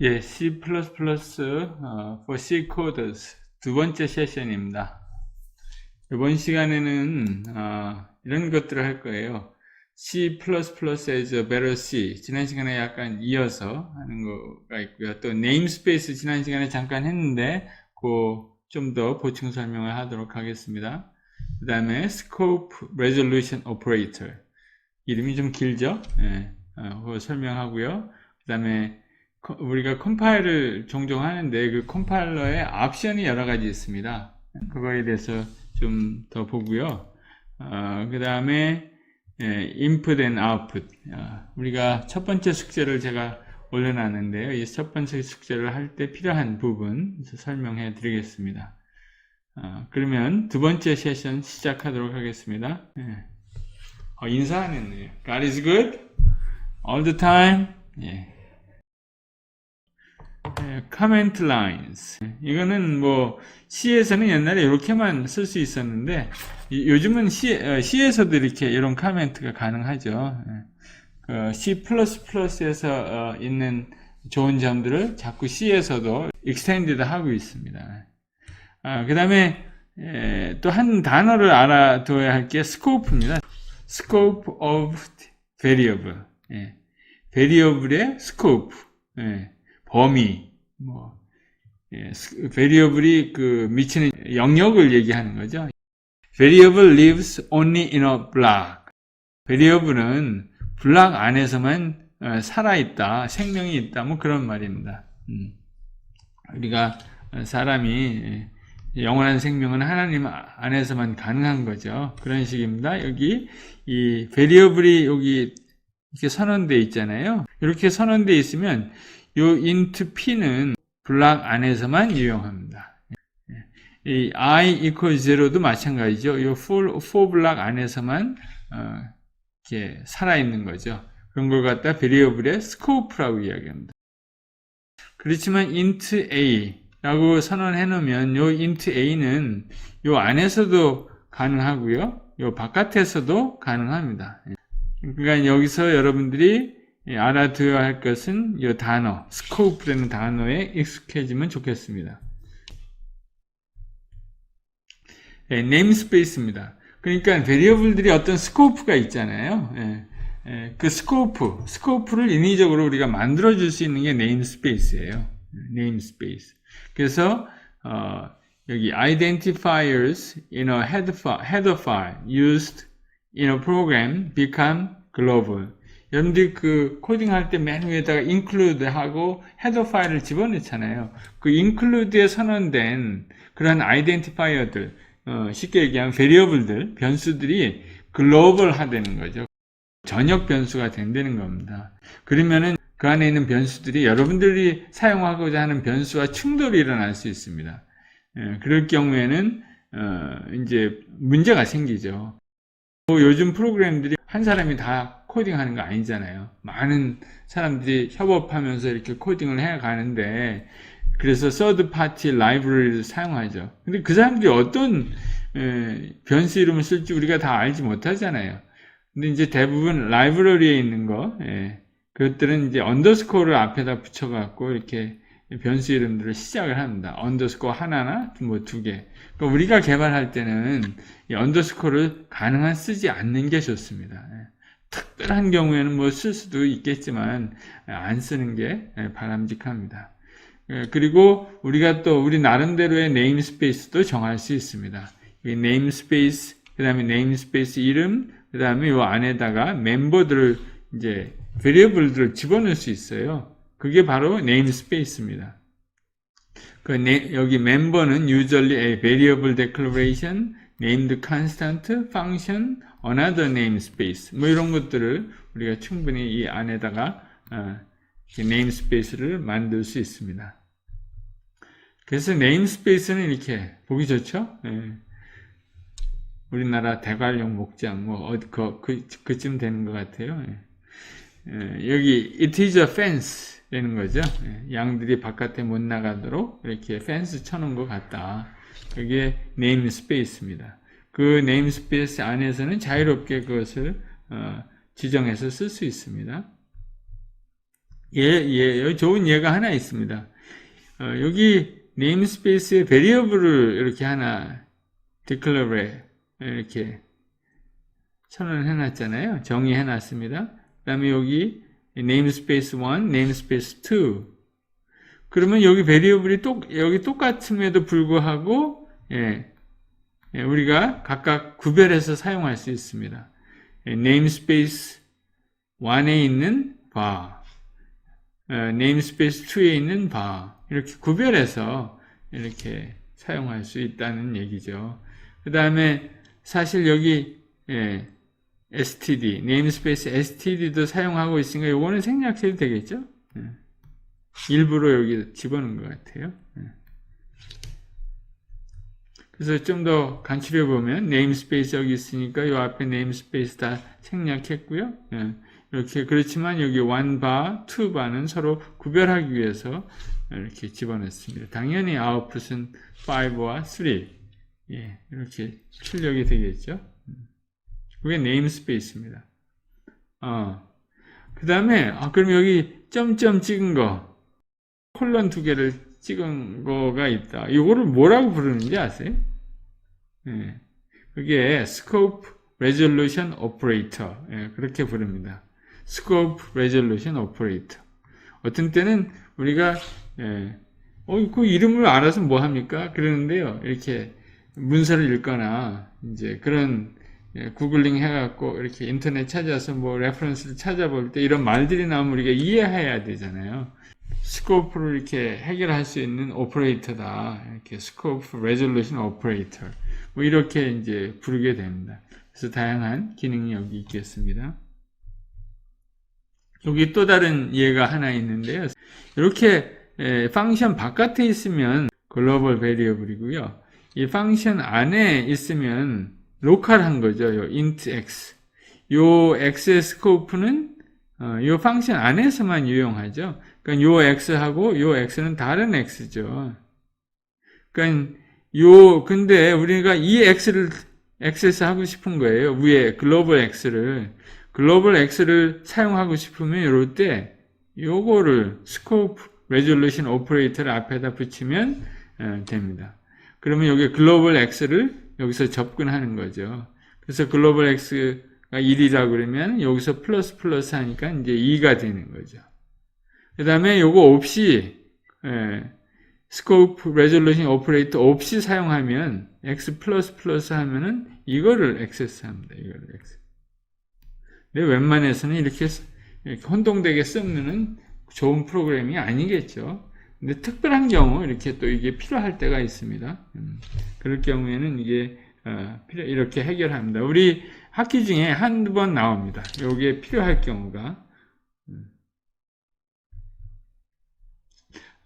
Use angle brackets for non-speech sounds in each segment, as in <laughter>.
예, C++ 어, for C coders 두 번째 세션입니다. 이번 시간에는 어, 이런 것들을 할 거예요. C++ as a better C 지난 시간에 약간 이어서 하는 거가 있고요. 또 namespace 지난 시간에 잠깐 했는데 그 좀 더 보충 설명을 하도록 하겠습니다. 그 다음에 scope resolution operator 이름이 좀 길죠? 예, 어, 그거 설명하고요. 그 다음에 우리가 컴파일을 종종 하는데 그 컴파일러에 옵션이 여러 가지 있습니다. 그거에 대해서 좀 더 보고요. 어, 그 다음에 예, input and output. 어, 우리가 첫 번째 숙제를 제가 올려놨는데요. 이 첫 번째 숙제를 할 때 필요한 부분 설명해 드리겠습니다. 어, 그러면 두 번째 세션 시작하도록 하겠습니다. 예. 어, 인사 안 했네요. God is good all the time. 예. 예, comment lines. 이거는 뭐 C에서는 옛날에 이렇게만 쓸 수 있었는데 이- 요즘은 C, 어, C에서도 이렇게 이런 카멘트가 가능하죠. 예. 그 C++에서 어, 있는 좋은 점들을 자꾸 C에서도 extended 하고 있습니다. 아, 그 다음에 또 한 단어를 알아둬야 할게 scope입니다. Scope of variable. 예. variable의 scope. 예. 범위, 뭐, 예, variable이 그 미치는 영역을 얘기하는 거죠. variable lives only in a block. variable은 블락 안에서만 어, 살아있다, 생명이 있다, 뭐 그런 말입니다. 음. 우리가 사람이 예, 영원한 생명은 하나님 안에서만 가능한 거죠. 그런 식입니다. 여기 이 variable이 여기 이렇게 선언되어 있잖아요. 이렇게 선언되어 있으면 요 int p는 블락 안에서만 유용합니다. 이 i equals 0도 마찬가지죠. 요 for, for 블락 안에서만 어, 이렇게 살아 있는 거죠. 그런 걸 갖다 variable의 scope라고 이야기합니다. 그렇지만 int a 라고 선언해 놓으면 요 int a는 요 안에서도 가능하고요. 요 바깥에서도 가능합니다. 그러니까 여기서 여러분들이 예, 알아두어야 할 것은 이 단어, scope라는 단어에 익숙해지면 좋겠습니다. 예, namespace입니다. 그러니까 variable들이 어떤 scope가 있잖아요. 예, 예, 그 scope, scope를 인위적으로 우리가 만들어 줄 수 있는 게 namespace예요. namespace. 그래서 어, 여기 identifiers in a header file, header used in a program become global. 여러분들이 그 코딩할 때 맨 위에다가 include 하고 헤더 파일을 집어넣잖아요. 그 include에 선언된 그런 아이덴티파이어들, 어, 쉽게 얘기하면 variable들, 변수들이 글로벌 하되는 거죠. 전역 변수가 된다는 겁니다. 그러면은 그 안에 있는 변수들이 여러분들이 사용하고자 하는 변수와 충돌이 일어날 수 있습니다. 예, 그럴 경우에는 어, 이제 문제가 생기죠. 뭐 요즘 프로그램들이 한 사람이 다 코딩하는 거 아니잖아요. 많은 사람들이 협업하면서 이렇게 코딩을 해 가는데 그래서 서드 파티 라이브러리를 사용하죠. 근데 그 사람들이 어떤 에, 변수 이름을 쓸지 우리가 다 알지 못하잖아요. 근데 이제 대부분 라이브러리에 있는 거, 예, 그것들은 이제 언더스코어를 앞에다 붙여갖고 이렇게 변수 이름들을 시작을 합니다. 언더스코어 하나나 뭐 두 개. 그러니까 우리가 개발할 때는 이 언더스코어를 가능한 쓰지 않는 게 좋습니다. 예. 특별한 경우에는 뭐 쓸 수도 있겠지만 안 쓰는 게 바람직합니다. 예, 그리고 우리가 또 우리 나름대로의 네임스페이스도 정할 수 있습니다. 이 네임스페이스, 그 다음에 네임스페이스 이름, 그 다음에 이 안에다가 멤버들을 이제 베리어블들을 집어넣을 수 있어요. 그게 바로 네임스페이스입니다. 그 네, 여기 멤버는 usually a variable declaration, named constant, function, another namespace 뭐 이런 것들을 우리가 충분히 이 안에다가 어, namespace를 만들 수 있습니다. 그래서 namespace는 이렇게 보기 좋죠? 예. 우리나라 대관령 목장 뭐 어디 그, 그 그쯤 되는 것 같아요. 예. 예, 여기 it is a fence 되는 거죠. 예, 양들이 바깥에 못 나가도록 이렇게 펜스 쳐놓은 것 같다. 그게 네임 스페이스입니다. 그 네임 스페이스 안에서는 자유롭게 그것을 어, 지정해서 쓸 수 있습니다. 예, 예, 좋은 예가 하나 있습니다. 어, 여기 네임 스페이스에 베리어블을 이렇게 하나 declare에 이렇게 선언해 놨잖아요. 정의해 놨습니다. 그 다음에 여기 namespace 1, namespace 2. 그러면 여기 베리어블이 똑, 여기 똑같음에도 불구하고, 예, 예, 우리가 각각 구별해서 사용할 수 있습니다. 예, namespace 1에 있는 bar, 어, namespace 2에 있는 bar, 이렇게 구별해서 이렇게 사용할 수 있다는 얘기죠. 그 다음에 사실 여기, 예, std, namespace std도 사용하고 있으니까 요거는 생략해도 되겠죠? 예. 일부러 여기 집어넣은 것 같아요. 예. 그래서 좀 더 간추려 보면 네임스페이스 여기 있으니까 요 앞에 네임스페이스 다 생략했고요. 예. 이렇게 그렇지만 여기 one bar, two bar는 서로 구별하기 위해서 이렇게 집어넣습니다. 당연히 output은 5와 3 예, 이렇게 출력이 되겠죠. 그게 네임스페이스입니다. 어. 그 다음에 아, 그럼 여기 점점 찍은 거 콜론 두 개를 찍은 거가 있다. 이거를 뭐라고 부르는지 아세요? 예. 그게 scope resolution operator. 예, 그렇게 부릅니다. scope resolution operator. 어떤 때는 우리가, 예, 어, 그 이름을 알아서 뭐 합니까? 그러는데요. 이렇게 문서를 읽거나, 이제 그런, 예, 구글링 해갖고 이렇게 인터넷 찾아서 뭐 레퍼런스를 찾아볼 때 이런 말들이 나오면 우리가 이해해야 되잖아요. 스코프를 이렇게 해결할 수 있는 오퍼레이터다. 이렇게 스코프 레졸루션 오퍼레이터. 뭐 이렇게 이제 부르게 됩니다. 그래서 다양한 기능이 여기 있겠습니다. 여기 또 다른 예가 하나 있는데요. 이렇게 에, 펑션 바깥에 있으면 글로벌 베리어블이고요. 이 펑션 안에 있으면 로컬한 거죠. 요 int x. 요 x의 스코프는 어, 요 펑션 안에서만 유용하죠. 그러니까 요 x하고 요 x는 다른 x죠. 그러니까 요 근데 우리가 이 x를 액세스 하고 싶은 거예요. 위에 글로벌 x를 글로벌 x를 사용하고 싶으면 이럴 때 요거를 스코프 레졸루션 오퍼레이터를 앞에다 붙이면 어, 됩니다. 그러면 여기 글로벌 x를 여기서 접근하는 거죠. 그래서 글로벌 x가 1이라 그러면 여기서 플러스 플러스 하니까 이제 2가 되는 거죠. 그 다음에 요거 없이 예, 스코프 레졸루션 오퍼레이터 없이 사용하면 x 플러스 플러스 하면은 이거를 액세스합니다. 이거를 액세스. 근데 웬만해서는 이렇게, 이렇게 혼동되게 쓰면은 좋은 프로그램이 아니겠죠. 근데 특별한 경우 이렇게 또 이게 필요할 때가 있습니다. 음, 그럴 경우에는 이게 어, 필요 이렇게 해결합니다. 우리 학기 중에 한두 번 나옵니다. 요게 필요할 경우가 음.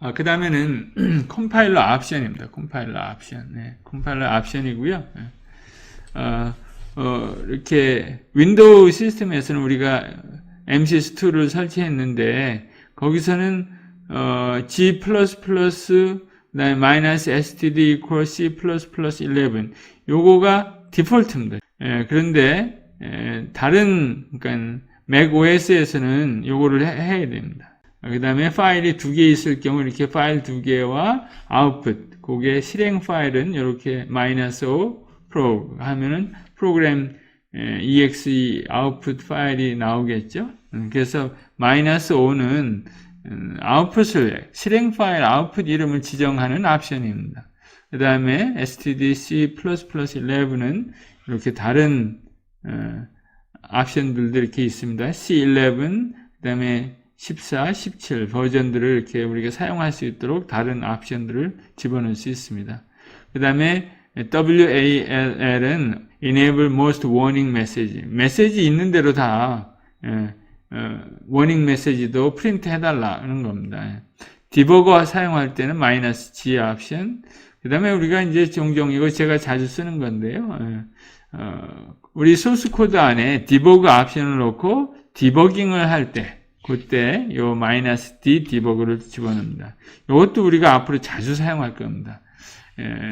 아, 그 다음에는 <clears throat> 컴파일러 옵션입니다. 컴파일러 옵션. 네, 컴파일러 옵션이고요. 네. 어, 어, 이렇게 윈도우 시스템에서는 우리가 MCS2를 설치했는데 거기서는 어, G++ 그다음에 마이너스 std equal C++ 11 요거가 디폴트입니다. 예, 그런데 예, 다른 그러니까 맥 OS에서는 요거를 해, 해야 됩니다. 그 다음에 파일이 두 개 있을 경우 이렇게 파일 두 개와 아웃풋 그게 실행 파일은 이렇게 마이너스 O 프로 하면은 프로그램 exe 아웃풋 파일이 나오겠죠. 음, 그래서 마이너스 5는 음, 아웃풋을 실행 파일 아웃풋 이름을 지정하는 옵션입니다. 그 다음에 stdc++ 11은 이렇게 다른 어, 옵션들도 이렇게 있습니다. C11, 그 다음에 14, 17 버전들을 이렇게 우리가 사용할 수 있도록 다른 옵션들을 집어넣을 수 있습니다. 그 다음에 WAL은 Enable Most Warning Message. 메시지 있는 대로 다 예, 어, 워닝 메시지도 프린트 해달라는 겁니다. 디버거 사용할 때는 마이너스 G 옵션. 그 다음에 우리가 이제 종종 이거 제가 자주 쓰는 건데요. 예, 어, 우리 소스 코드 안에 디버그 옵션을 넣고 디버깅을 할 때, 그때 요 마이너스 D 디버그를 집어넣습니다. 이것도 우리가 앞으로 자주 사용할 겁니다. 예,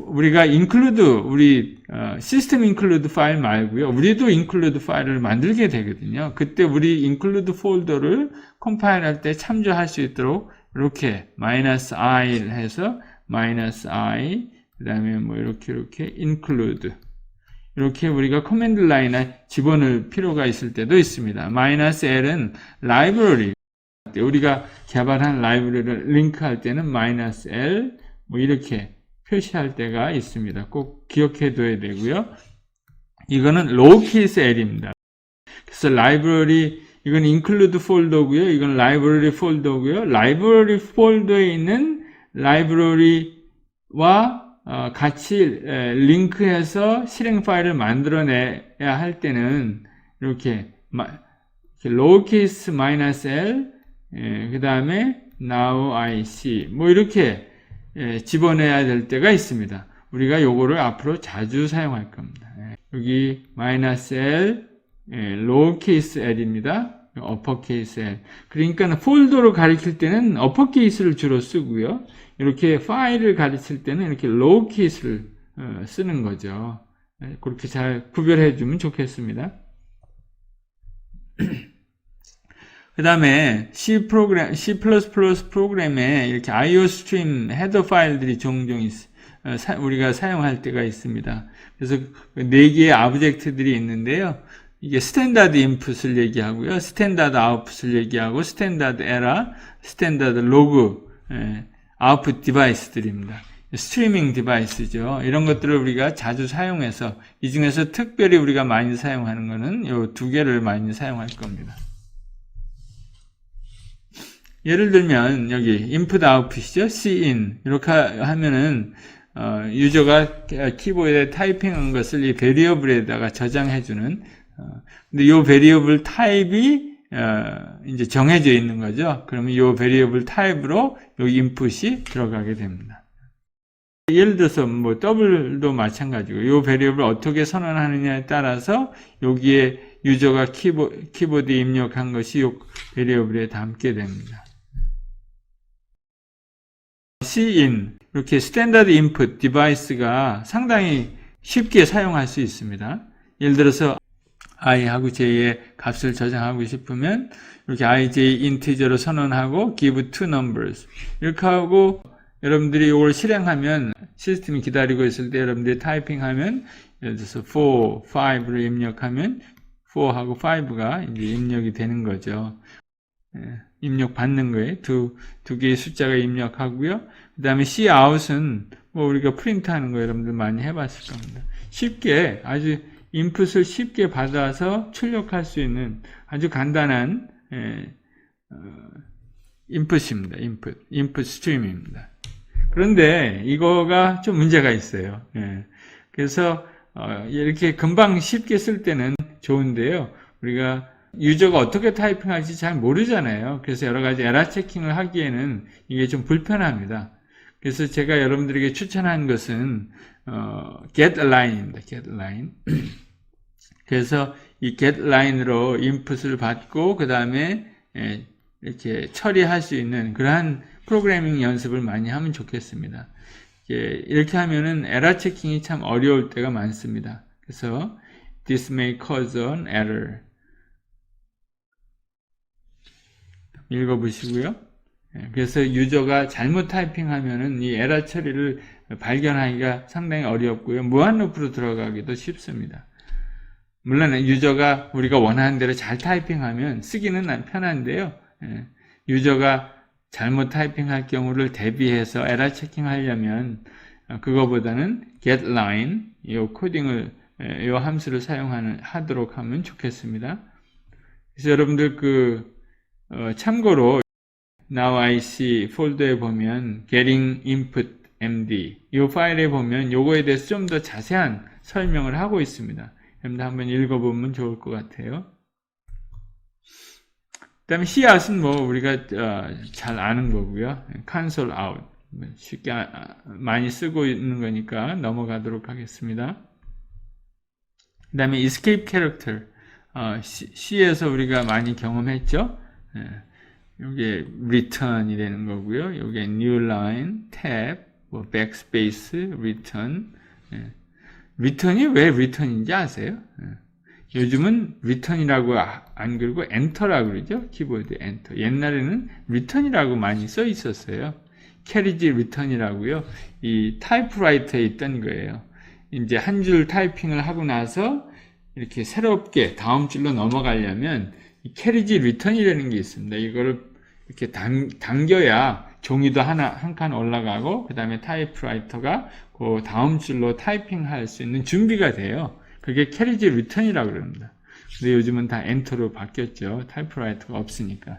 우리가 include 우리 시스템 include 파일 말고요. 우리도 include 파일을 만들게 되거든요. 그때 우리 include 폴더를 컴파일할 때 참조할 수 있도록 이렇게 마이너스 i를 해서 마이너스 i 그다음에 뭐 이렇게 이렇게 include 이렇게 우리가 커맨드 라인에 집어넣을 필요가 있을 때도 있습니다. 마이너스 l은 라이브러리 우리가 개발한 라이브러리를 링크할 때는 마이너스 l 뭐 이렇게 표시할 때가 있습니다. 꼭 기억해 둬야 되고요. 이거는 로우케이스 l입니다. 그래서 라이브러리 이건 include 폴더고요. 이건 라이브러리 폴더고요. 라이브러리 폴더에 있는 라이브러리와 어, 같이 에, 링크해서 실행 파일을 만들어내야 할 때는 이렇게 로우케이스 마이너스 l 그 다음에 now I see 뭐 이렇게 예, 집어내야 될 때가 있습니다. 우리가 요거를 앞으로 자주 사용할 겁니다. 예, 여기 마이너스 L, 예, 로우 케이스 L입니다. 어퍼케이스 L. 그러니까 폴더로 가리킬 때는 어퍼케이스를 주로 쓰고요. 이렇게 파일을 가르칠 때는 이렇게 로우케이스를 어, 쓰는 거죠. 예, 그렇게 잘 구별해 주면 좋겠습니다. <clears throat> 그 다음에 C 프로그램, C++ 프로그램에 이렇게 IO 스트림 헤더 파일들이 종종 있, 어, 사, 우리가 사용할 때가 있습니다. 그래서 네 개의 아브젝트들이 있는데요. 이게 스탠다드 인풋을 얘기하고요. 스탠다드 아웃풋을 얘기하고 스탠다드 에라, 스탠다드 로그, 예, 아웃풋 디바이스들입니다. 스트리밍 디바이스죠. 이런 것들을 우리가 자주 사용해서 이 중에서 특별히 우리가 많이 사용하는 것은 이 두 개를 많이 사용할 겁니다. 예를 들면 여기 input output이죠. cin 이렇게 하면은 어, 유저가 키보드에 타이핑한 것을 이 베리어블에다가 저장해주는 어, 근데 이 베리어블 타입이 어, 이제 정해져 있는 거죠. 그러면 이 베리어블 타입으로 여기 인풋이 들어가게 됩니다. 예를 들어서 뭐 더블도 마찬가지고 이 베리어블 어떻게 선언하느냐에 따라서 여기에 유저가 키보, 키보드에 입력한 것이 이 베리어블에 담게 됩니다. Cin 이렇게 스탠다드 인풋 디바이스가 상당히 쉽게 사용할 수 있습니다. 예를 들어서 i하고 j의 값을 저장하고 싶으면 이렇게 ij 인티저로 선언하고 give two numbers 이렇게 하고 여러분들이 이걸 실행하면 시스템이 기다리고 있을 때 여러분들이 타이핑하면 예를 들어서 4, 5를 입력하면 4하고 5가 이제 입력이 되는 거죠. 예, 입력 받는 거에 두, 두 개의 숫자가 입력하고요. 그 다음에 C out은 뭐 우리가 프린트 하는 거 여러분들 많이 해봤을 겁니다. 쉽게 아주 인풋을 쉽게 받아서 출력할 수 있는 아주 간단한 예, 어, 인풋입니다. 인풋, 인풋 스트림입니다. 그런데 이거가 좀 문제가 있어요. 예, 그래서 어, 이렇게 금방 쉽게 쓸 때는 좋은데요. 우리가 유저가 어떻게 타이핑할지 잘 모르잖아요. 그래서 여러 가지 에라 체킹을 하기에는 이게 좀 불편합니다. 그래서 제가 여러분들에게 추천한 것은 어, get line입니다. get line. <clears throat> 그래서 이 get line으로 인풋을 받고 그 다음에 예, 이렇게 처리할 수 있는 그러한 프로그래밍 연습을 많이 하면 좋겠습니다. 이렇게 하면은 에러 체킹이 참 어려울 때가 많습니다. 그래서 this may cause an error. 읽어보시고요. 예, 그래서 유저가 잘못 타이핑하면은 이 에러 처리를 발견하기가 상당히 어렵고요. 무한루프로 들어가기도 쉽습니다. 물론 유저가 우리가 원하는 대로 잘 타이핑하면 쓰기는 편한데요. 예, 유저가 잘못 타이핑할 경우를 대비해서 에러 체킹하려면 어, 그거보다는 getLine 이 코딩을 이 함수를 사용하는 하도록 하면 좋겠습니다. 그래서 여러분들 그 어, 참고로 now I see 폴더에 보면 getting input md 이 파일에 보면 요거에 대해서 좀 더 자세한 설명을 하고 있습니다. 여러분들 한번 읽어보면 좋을 것 같아요. 그 다음에 씨앗은 뭐 우리가 어, 잘 아는 거고요. cancel out 쉽게 아, 많이 쓰고 있는 거니까 넘어가도록 하겠습니다. 그 다음에 escape character 어, C에서 우리가 많이 경험했죠. 예, 이게 return이 되는 거고요. 이게 new line, tab, 뭐 backspace, return. 예. return이 왜 return인지 아세요? 예. 요즘은 return이라고 아- 안 그러고 enter라고 그러죠. 키보드 enter. 옛날에는 return이라고 많이 써 있었어요. carriage return이라고요. 이 타이프라이터에 있던 거예요. 이제 한 줄 타이핑을 하고 나서 이렇게 새롭게 다음 줄로 넘어가려면 이 캐리지 리턴이라는 게 있습니다. 이거를 이렇게 당, 당겨야 종이도 하나 한 칸 올라가고 그 다음에 타이프라이터가 그 다음 줄로 타이핑할 수 있는 준비가 돼요. 그게 캐리지 리턴이라고 그럽니다. 근데 요즘은 다 엔터로 바뀌었죠. 타이프라이터가 없으니까.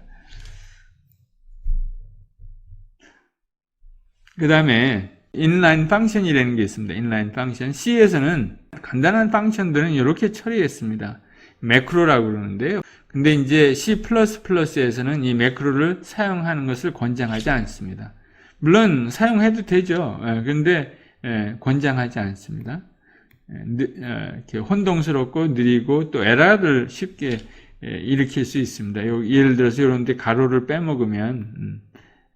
그 다음에 inline function이라는 게 있습니다. inline function. C에서는 간단한 펑션들은 이렇게 처리했습니다. 매크로라고 그러는데요. 근데 이제 C++에서는 이 매크로를 사용하는 것을 권장하지 않습니다. 물론 사용해도 되죠. 예, 근데 예, 권장하지 않습니다. 예, 느- 어, 이렇게 혼동스럽고 느리고 또 에러를 쉽게 예, 일으킬 수 있습니다. 요- 예를 들어서 이런 데 가로를 빼먹으면 음,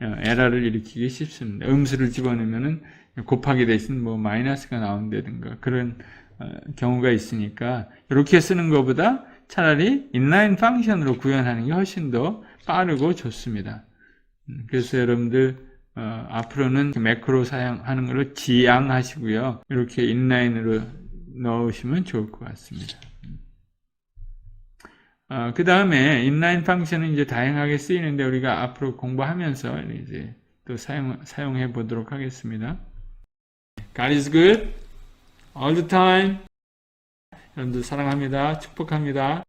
어, 에러를 일으키기 쉽습니다. 음수를 집어넣으면은 곱하기 대신 뭐 마이너스가 나온다든가 그런 어, 경우가 있으니까 이렇게 쓰는 것보다 차라리 인라인 펑션으로 구현하는 게 훨씬 더 빠르고 좋습니다. 음, 그래서 여러분들 어, 앞으로는 매크로 사용하는 걸로 지양하시고요. 이렇게 인라인으로 넣으시면 좋을 것 같습니다. 그 다음에 인라인 펑션은 이제 다양하게 쓰이는데 우리가 앞으로 공부하면서 이제 또 사용, 사용해 보도록 하겠습니다. God is good all the time. 여러분들 사랑합니다. 축복합니다.